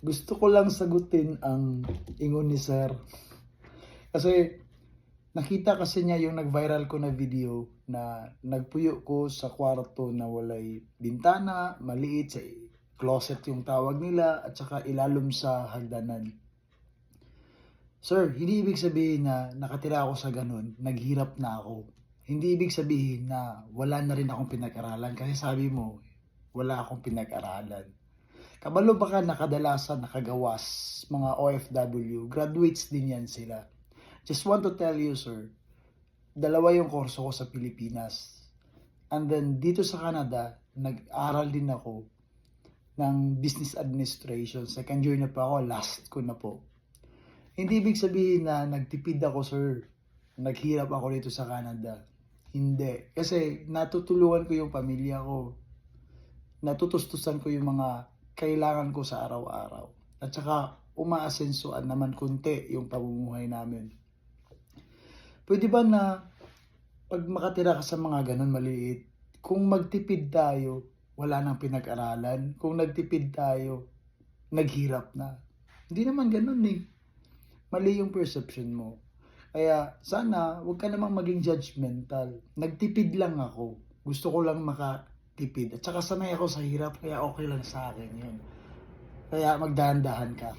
gusto ko lang sagutin ang ingon ni sir. Kasi nakita kasi niya yung nag-viral ko na video na nagpuyo ko sa kwarto na walay bintana, maliit sa closet yung tawag nila at saka ilalom sa hagdanan. Sir, hindi ibig sabihin na nakatira ako sa ganun, naghirap na ako. Hindi ibig sabihin na wala na rin akong pinag-aralan kasi sabi mo, wala akong pinag-aralan. Kabalo baka nakadalasan, nakagawas, mga OFW, graduates din yan sila. Just want to tell you, sir, dalawa yung kurso ko sa Pilipinas. And then, dito sa Canada, nag-aral din ako ng business administration. Second year na pa ako, last ko na po. Hindi ibig sabihin na nagtipid ako, sir. Naghirap ako dito sa Canada. Hindi. Kasi natutulungan ko yung pamilya ko. Natutustusan ko yung mga kailangan ko sa araw-araw. At saka umaasensuan naman kunti yung pamumuhay namin. Pwede ba na pag makatira ka sa mga ganun maliit, kung magtipid tayo, wala nang pinag-aralan. Kung nagtipid tayo, naghirap na. Hindi naman ganun eh. Mali yung perception mo. Kaya sana, huwag ka namang maging judgmental. Nagtipid lang ako. Gusto ko lang makatipid. At saka sanay ako sa hirap, kaya okay lang sa akin yun. Kaya magdahan-dahan ka.